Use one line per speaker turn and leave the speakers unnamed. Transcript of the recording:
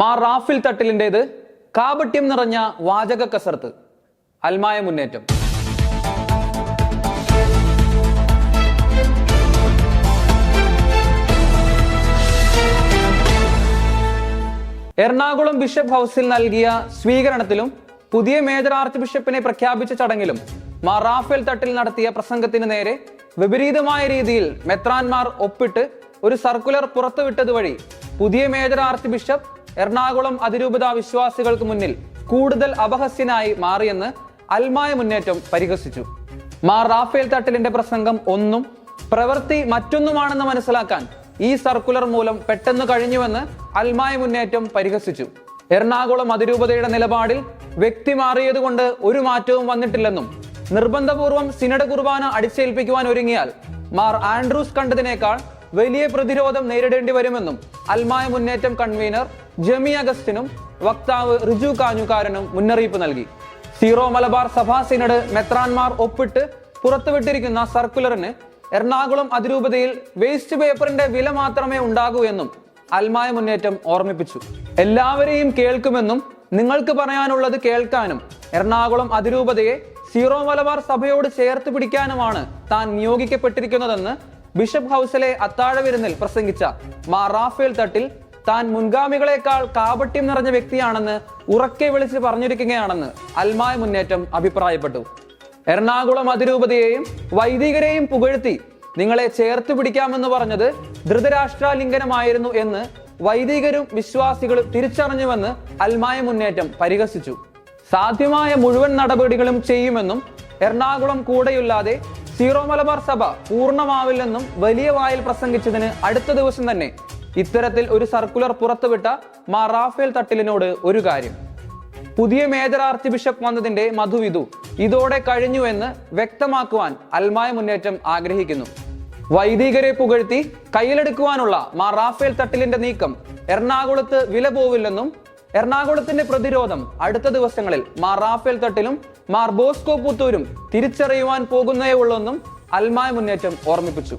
മാ റാഫിൽ തട്ടിലിന്റെത് കാപട്യം നിറഞ്ഞ വാചക കസർത്ത് അൽമായ മുന്നേറ്റം. എറണാകുളം ബിഷപ്പ് ഹൗസിൽ നൽകിയ സ്വീകരണത്തിലും പുതിയ മേജർ ആർച്ച് ബിഷപ്പിനെ പ്രഖ്യാപിച്ച ചടങ്ങിലും മാ റാഫേൽ തട്ടിൽ നടത്തിയ പ്രസംഗത്തിന് നേരെ വിപരീതമായ രീതിയിൽ മെത്രാൻമാർ ഒപ്പിട്ട് ഒരു സർക്കുലർ പുറത്തുവിട്ടത് വഴി പുതിയ മേജർ ആർച്ച് ബിഷപ്പ് എറണാകുളം അതിരൂപത വിശ്വാസികൾക്ക് മുന്നിൽ കൂടുതൽ അപഹസ്യനായി മാറിയെന്ന് അൽമായ മുന്നേറ്റം പരിഹസിച്ചു. മാർ റാഫേൽ തട്ടിലിന്റെ പ്രസംഗം ഒന്നും പ്രവൃത്തി മറ്റൊന്നുമാണെന്ന് മനസ്സിലാക്കാൻ ഈ സർക്കുലർ മൂലം പെട്ടെന്ന് കഴിഞ്ഞുവെന്ന് അൽമായ മുന്നേറ്റം പരിഹസിച്ചു. എറണാകുളം അതിരൂപതയുടെ നിലപാടിൽ വ്യക്തി മാറിയതുകൊണ്ട് ഒരു മാറ്റവും വന്നിട്ടില്ലെന്നും നിർബന്ധപൂർവം സിനഡ് കുർബാന അടിച്ചേൽപ്പിക്കുവാൻ ഒരുങ്ങിയാൽ മാർ ആൻഡ്രൂസ് കണ്ടതിനേക്കാൾ വലിയ പ്രതിരോധം നേരിടേണ്ടി വരുമെന്നും അൽമായ മുന്നേറ്റം കൺവീനർ ജമി അഗസ്റ്റിനും വക്താവ് റിജു കാഞ്ഞുകാരനും മുന്നറിയിപ്പ് നൽകി. സീറോ മലബാർ സഭാ സിനഡ് മെത്രാൻമാർ ഒപ്പിട്ട് പുറത്തുവിട്ടിരിക്കുന്ന സർക്കുലറിന് എറണാകുളം അതിരൂപതയിൽ വേസ്റ്റ് പേപ്പറിന്റെ വില മാത്രമേ ഉണ്ടാകൂ എന്നും അൽമായ മുന്നേറ്റം ഓർമ്മിപ്പിച്ചു. എല്ലാവരെയും കേൾക്കുമെന്നും നിങ്ങൾക്ക് പറയാനുള്ളത് കേൾക്കാനും എറണാകുളം അതിരൂപതയെ സീറോ മലബാർ സഭയോട് ചേർത്ത് പിടിക്കാനുമാണ് താൻ നിയോഗിക്കപ്പെട്ടിരിക്കുന്നതെന്ന് ബിഷപ്പ് ഹൗസിലെ അത്താഴ വിരുന്നിൽ പ്രസംഗിച്ച മാ റാഫേൽ തട്ടിൽ താൻ മുൻഗാമികളെക്കാൾ കാപട്യം നിറഞ്ഞ വ്യക്തിയാണെന്ന് ഉറക്കെ വിളിച്ച് പറഞ്ഞിരിക്കുകയാണെന്ന് അൽമായ മുന്നേറ്റം അഭിപ്രായപ്പെട്ടു. എറണാകുളം അതിരൂപതയെയും വൈദികരെയും പുകഴ്ത്തി നിങ്ങളെ ചേർത്ത് പിടിക്കാമെന്ന് പറഞ്ഞത് ധൃതരാഷ്ട്രാലിംഗനമായിരുന്നു എന്ന് വൈദികരും വിശ്വാസികളും തിരിച്ചറിഞ്ഞുവെന്ന് അൽമായ മുന്നേറ്റം പരിഹസിച്ചു. സാധ്യമായ മുഴുവൻ നടപടികളും ചെയ്യുമെന്നും എറണാകുളം കൂടെയില്ലാതെ സീറോ മലബാർ സഭ പൂർണമാവില്ലെന്നും വലിയ വായിൽ പ്രസംഗിച്ചതിന് അടുത്ത ദിവസം തന്നെ ഇത്തരത്തിൽ ഒരു സർക്കുലർ പുറത്തുവിട്ട മാ റാഫേൽ തട്ടിലിനോട് ഒരു കാര്യം. പുതിയ മേജർ ആർച്ച് ബിഷപ്പ് വന്നതിന്റെ മധുവിധു ഇതോടെ കഴിഞ്ഞു എന്ന് വ്യക്തമാക്കുവാൻ അൽമായ മുന്നേറ്റം ആഗ്രഹിക്കുന്നു. വൈദികരെ പുകഴ്ത്തി കയ്യിലെടുക്കുവാനുള്ള മാ റാഫേൽ തട്ടിലിന്റെ നീക്കം എറണാകുളത്ത് വില പോവില്ലെന്നും എറണാകുളത്തിന്റെ പ്രതിരോധം അടുത്ത ദിവസങ്ങളിൽ മാർ റാഫേൽ തട്ടിലും മാർ ബോസ്കോ പുത്തൂരും തിരിച്ചറിയുവാൻ പോകുന്നേ ഉള്ളെന്നും അൽമായ മുന്നേറ്റം ഓർമ്മിപ്പിച്ചു.